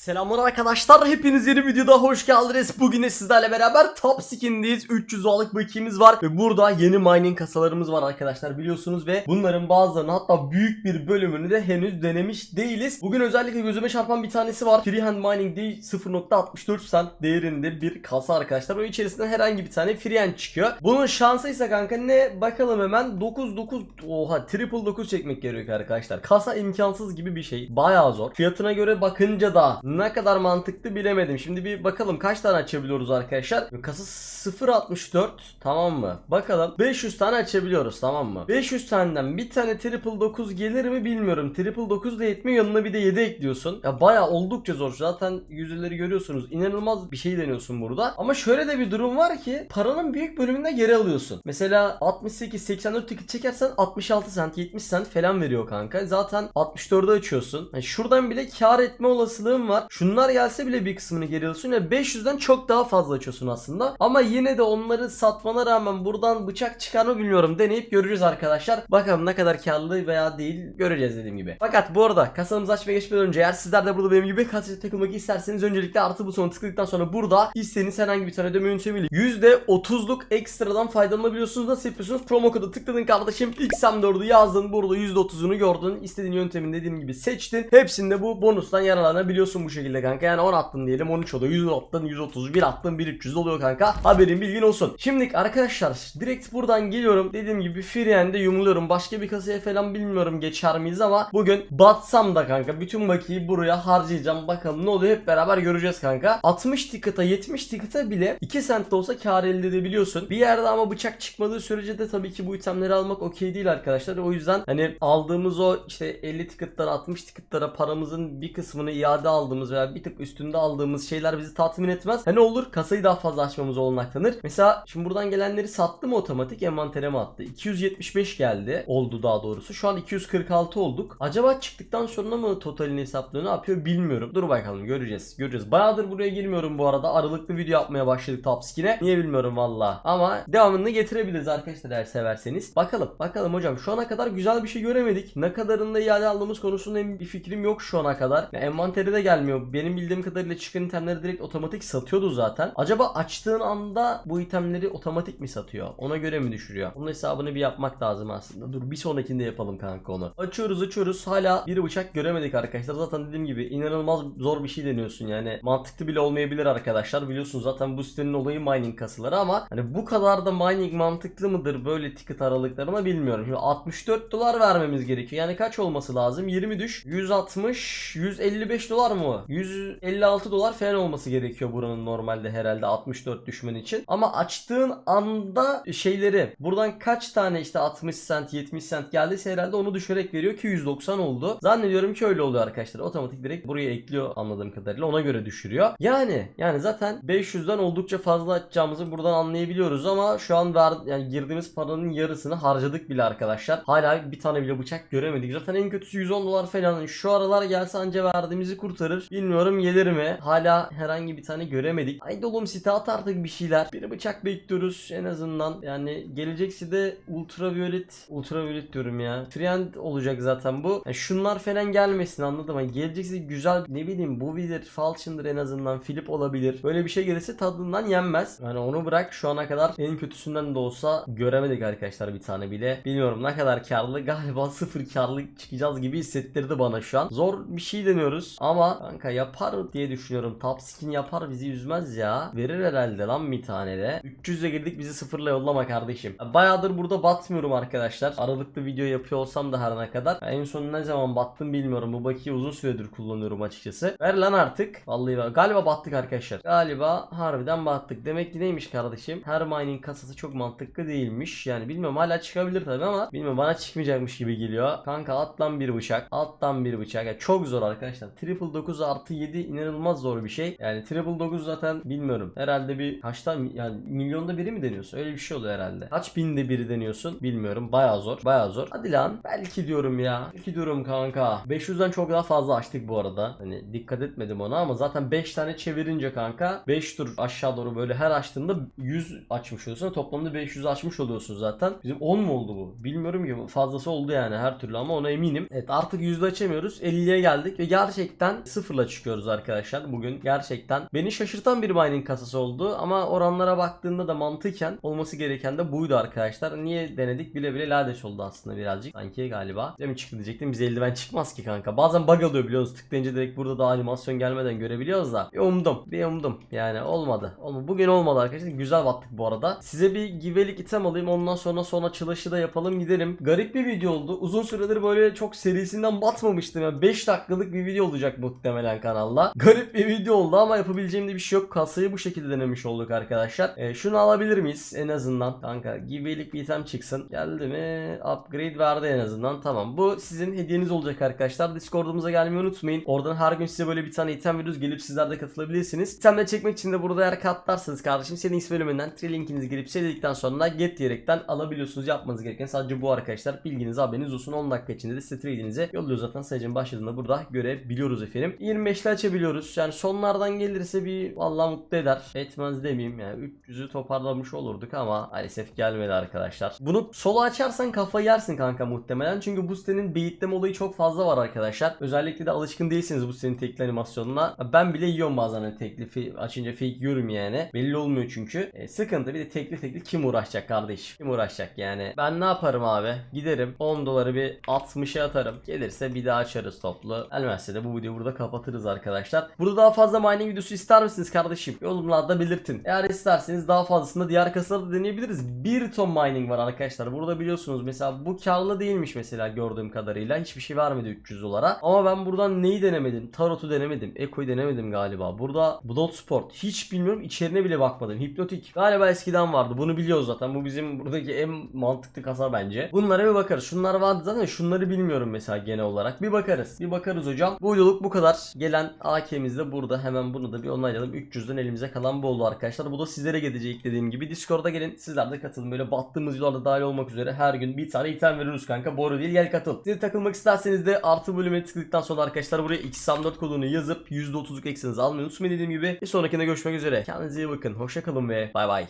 Selamlar arkadaşlar hepiniz yeni videoda hoş geldiniz. Bugün de sizlerle beraber Top Skin'deyiz. 300 dolarlık bakiyemiz var ve burada yeni mining kasalarımız var arkadaşlar biliyorsunuz ve bunların bazılarını hatta büyük bir bölümünü de henüz denemiş değiliz. Bugün özellikle gözüme çarpan bir tanesi var. Freehand Mining değil 0.64 cent değerinde bir kasa arkadaşlar. O içerisinden herhangi bir tane freehand çıkıyor. Bunun şansı ise kanka ne bakalım hemen 99 oha triple 9 çekmek gerekiyor arkadaşlar. Kasa imkansız gibi bir şey. Bayağı zor. Fiyatına göre bakınca da ne kadar mantıklı bilemedim. Şimdi bir bakalım kaç tane açabiliyoruz arkadaşlar. Kasa 0.64 tamam mı? Bakalım 500 tane açabiliyoruz tamam mı? 500 taneden bir tane triple 9 gelir mi bilmiyorum. Triple 9 da yetmiyor yanına bir de 7 ekliyorsun. Ya bayağı oldukça zor. Zaten yüzleri görüyorsunuz. İnanılmaz bir şey deniyorsun burada. Ama şöyle de bir durum var ki paranın büyük bölümünde geri alıyorsun. Mesela 68 84 ticket çekersen 66 cent 70 cent falan veriyor kanka. Zaten 64'ü açıyorsun. Yani şuradan bile kar etme olasılığın var. Şunlar gelse bile bir kısmını geri alıyorsun. Ya 500'den çok daha fazla açıyorsun aslında. Ama yine de onları satmana rağmen buradan bıçak çıkar mı bilmiyorum. Deneyip göreceğiz arkadaşlar. Bakalım ne kadar karlı veya değil göreceğiz dediğim gibi. Fakat bu arada kasamızı açmaya geçmeden önce eğer sizler de burada benim gibi kasaya takılmak isterseniz öncelikle artı butonuna tıkladıktan sonra burada istediğiniz herhangi bir tane ödeme yöntemiyle %30'luk ekstradan faydalanabiliyorsunuz. Nasıl yapıyorsunuz? Promo kodu tıkladın kardeşim. XM4'ü yazdın. Burada %30'unu gördün. İstediğin yöntemin dediğim gibi seçtin. Hepsinde bu bonustan yararlanabiliyorsun bu şekilde kanka. Yani 10 attın diyelim 13 oluyor. 100 attın 130, 1 attın 1300 oluyor kanka. Haberin bilgin olsun. Şimdi arkadaşlar direkt buradan geliyorum. Dediğim gibi Freehand'e yumuluyorum. Başka bir kasaya falan bilmiyorum geçer miyiz ama bugün batsam da kanka bütün bakiyi buraya harcayacağım. Bakalım ne oluyor hep beraber göreceğiz kanka. 60 ticket'a 70 ticket'a bile 2 cent de olsa kar elde edebiliyorsun. Bir yerde ama bıçak çıkmadığı sürece de tabii ki bu itemleri almak okey değil arkadaşlar. O yüzden hani aldığımız o işte 50 ticket'lara 60 ticket'lara paramızın bir kısmını iade aldığımız veya bir tık üstünde aldığımız şeyler bizi tatmin etmez. Hani olur kasayı daha fazla açmamız olanaklanır. Mesela şimdi buradan gelenleri sattı mı otomatik envantere mi attı? 275 geldi. Oldu daha doğrusu. Şu an 246 olduk. Acaba çıktıktan sonra mı totalini hesaplıyor ne yapıyor bilmiyorum. Dur bakalım göreceğiz. Göreceğiz. Bayağıdır buraya girmiyorum bu arada. Aralıklı video yapmaya başladık Tapskin'e. Niye bilmiyorum valla. Ama devamını getirebiliriz arkadaşlar eğer severseniz. Bakalım. Bakalım hocam. Şu ana kadar güzel bir şey göremedik. Ne kadarında iade aldığımız konusunda bir fikrim yok şu ana kadar. Ya, envanteri de gelmiyor. Benim bildiğim kadarıyla çıkan itemleri direkt otomatik satıyordu zaten. Acaba açtığın anda bu itemleri otomatik mi satıyor? Ona göre mi düşürüyor? Bunun hesabını bir yapmak lazım aslında. Dur bir sonrakinde yapalım kanka onu. Açıyoruz açıyoruz. Hala bir bıçak göremedik arkadaşlar. Zaten dediğim gibi inanılmaz zor bir şey deniyorsun yani. Mantıklı bile olmayabilir arkadaşlar. Biliyorsunuz zaten bu sitenin olayı mining kasıları ama hani bu kadar da mining mantıklı mıdır böyle ticket aralıklarına bilmiyorum. Şimdi 64 dolar vermemiz gerekiyor. Yani kaç olması lazım? 20 düş. 160, 155 dolar mı? 156 dolar falan olması gerekiyor buranın normalde herhalde 64 düşmen için. Ama açtığın anda şeyleri buradan kaç tane işte 60 cent 70 cent geldiyse herhalde onu düşürerek veriyor ki 190 oldu. Zannediyorum ki öyle oluyor arkadaşlar. Otomatik direkt buraya ekliyor anladığım kadarıyla ona göre düşürüyor. Yani yani zaten 500'den oldukça fazla açacağımızı buradan anlayabiliyoruz ama şu an ver, yani girdiğimiz paranın yarısını harcadık bile arkadaşlar. Hala bir tane bile bıçak göremedik. Zaten en kötüsü 110 dolar falan. Şu aralar gelse anca verdiğimizi kurtarır. Bilmiyorum gelir mi? Hala herhangi bir tane göremedik. Haydi oğlum site at artık bir şeyler. Bir bıçak bekliyoruz en azından. Yani gelecekse de ultraviolet ultraviolet diyorum ya. Freehand olacak zaten bu. Yani şunlar falan gelmesin anladım ama gelecekse güzel ne bileyim bu vidir falchian'dır en azından flip olabilir. Böyle bir şey gelirse tadından yenmez. Yani onu bırak şu ana kadar en kötüsünden de olsa göremedik arkadaşlar bir tane bile. Bilmiyorum ne kadar karlı galiba sıfır karlı çıkacağız gibi hissettirdi bana şu an. Zor bir şey deniyoruz ama kanka yapar diye düşünüyorum. Top skin yapar bizi üzmez ya. Verir herhalde lan bir tane de. 300'e girdik bizi sıfırla yollama kardeşim. Bayağıdır burada batmıyorum arkadaşlar. Aralıklı video yapıyor olsam da her ne kadar. En son ne zaman battım bilmiyorum. Bu bakiyi uzun süredir kullanıyorum açıkçası. Ver lan artık. Vallahi bak- galiba battık arkadaşlar. Galiba harbiden battık. Demek ki neymiş kardeşim? Her mining kasası çok mantıklı değilmiş. Yani bilmiyorum hala çıkabilir tabii ama bilmiyorum bana çıkmayacakmış gibi geliyor. Kanka atlan bir bıçak. Alttan bir bıçak. Yani çok zor arkadaşlar. Triple 9 artı 7 inanılmaz zor bir şey. Yani triple 9 zaten bilmiyorum. Herhalde bir kaçtan yani milyonda biri mi deniyorsun? Öyle bir şey oluyor herhalde. Kaç binde biri deniyorsun? Bilmiyorum. Bayağı zor. Bayağı zor. Hadi lan. Belki diyorum ya. Belki diyorum kanka. 500'den çok daha fazla açtık bu arada. Hani dikkat etmedim ona ama zaten 5 tane çevirince kanka 5 tur aşağı doğru böyle her açtığında 100 açmış oluyorsun. Toplamda 500 açmış oluyorsun zaten. Bizim 10 mu oldu bu? Bilmiyorum ki. Fazlası oldu yani her türlü ama ona eminim. Evet artık yüzde açamıyoruz. 50'ye geldik ve gerçekten sıfırla çıkıyoruz arkadaşlar. Bugün gerçekten beni şaşırtan bir mining kasası oldu ama oranlara baktığında da mantıken olması gereken de buydu arkadaşlar. Niye denedik bile bile lades oldu aslında birazcık. Sanki galiba. Değil mi çıktı diyecektim. Bize eldiven çıkmaz ki kanka. Bazen bug alıyor biliyorsunuz. Tıklayınca direkt burada da animasyon gelmeden görebiliyoruz da. Bir umdum. Bir umdum. Yani olmadı. Olmadı. Bugün olmadı arkadaşlar. Güzel battık bu arada. Size bir givelik item alayım. Ondan sonra son açılışı da yapalım gidelim. Garip bir video oldu. Uzun süredir böyle çok serisinden batmamıştım. Yani 5 dakikalık bir video olacak muhtemelen kanalda. Garip bir video oldu ama yapabileceğim de bir şey yok. Kasayı bu şekilde denemiş olduk arkadaşlar. Ee, şunu alabilir miyiz en azından? Kanka givelik bir item çıksın. Geldi mi? Upgrade verdi en azından. Tamam. Bu sizin hediyeniz olacak arkadaşlar. Discord'umuza gelmeyi unutmayın. Oradan her gün size böyle bir tane item veriyoruz. Gelip sizler de katılabilirsiniz. İtemleri çekmek için de burada eğer katlarsanız kardeşim settings bölümünden tree linkinizi girip söyledikten sonra get diyerekten alabiliyorsunuz. Yapmanız gereken sadece bu arkadaşlar. Bilginiz haberiniz olsun. 10 dakika içinde de size trade'inizi yolluyor zaten. Sayıcının başladığında burada görebiliyoruz efendim. 25'li açabiliyoruz. Yani sonlardan gelirse bir vallahi mutlu eder. Etmez demeyeyim yani. 300'ü toparlamış olurduk ama maalesef gelmedi arkadaşlar. Bunu solo açarsan kafayı yersin kanka muhtemelen. Çünkü bu sitenin beyitleme olayı çok fazla var arkadaşlar. Özellikle de alışkın değilsiniz bu sitenin tekli animasyonuna. Ben bile yiyorum bazen hani tekli açınca fake yiyorum yani. Belli olmuyor çünkü. E, sıkıntı bir de tekli tekli kim uğraşacak kardeş? Kim uğraşacak yani? Ben ne yaparım abi? Giderim 10 doları bir 60'a atarım. Gelirse bir daha açarız toplu. Gelmezse de bu videoyu burada kapatırız arkadaşlar. Burada daha fazla mining videosu ister misiniz kardeşim? Yorumlarda belirtin. Eğer isterseniz daha fazlasını diğer kasalarda deneyebiliriz. 1 ton mining var arkadaşlar. Burada biliyorsunuz mesela bu karlı değilmiş mesela gördüğüm kadarıyla. Hiçbir şey vermedi 300 dolara. Ama ben buradan neyi denemedim? Tarot'u denemedim. Eko'yu denemedim galiba. Burada Bloodsport. Hiç bilmiyorum. içeriğine bile bakmadım. Hipnotik. Galiba eskiden vardı. Bunu biliyoruz zaten. Bu bizim buradaki en mantıklı kasa bence. Bunlara bir bakarız. Şunlar vardı zaten. Şunları bilmiyorum mesela genel olarak. Bir bakarız. Bir bakarız hocam. Bu videoluk bu kadar. Gelen AK'miz de burada. Hemen bunu da bir onaylayalım. 300'den elimize kalan bu oldu arkadaşlar. Bu da sizlere gelecek dediğim gibi. Discord'a gelin. Sizler de katılın. Böyle battığımız yollarda dahil olmak üzere her gün bir tane item veriyoruz kanka. Boru değil gel katıl. Siz takılmak isterseniz de artı bölüme tıkladıktan sonra arkadaşlar buraya X84 kodunu yazıp %30'luk eksinizi almayı unutmayın dediğim gibi. Bir sonrakinde görüşmek üzere. Kendinize iyi bakın. Hoşça kalın ve bay bay.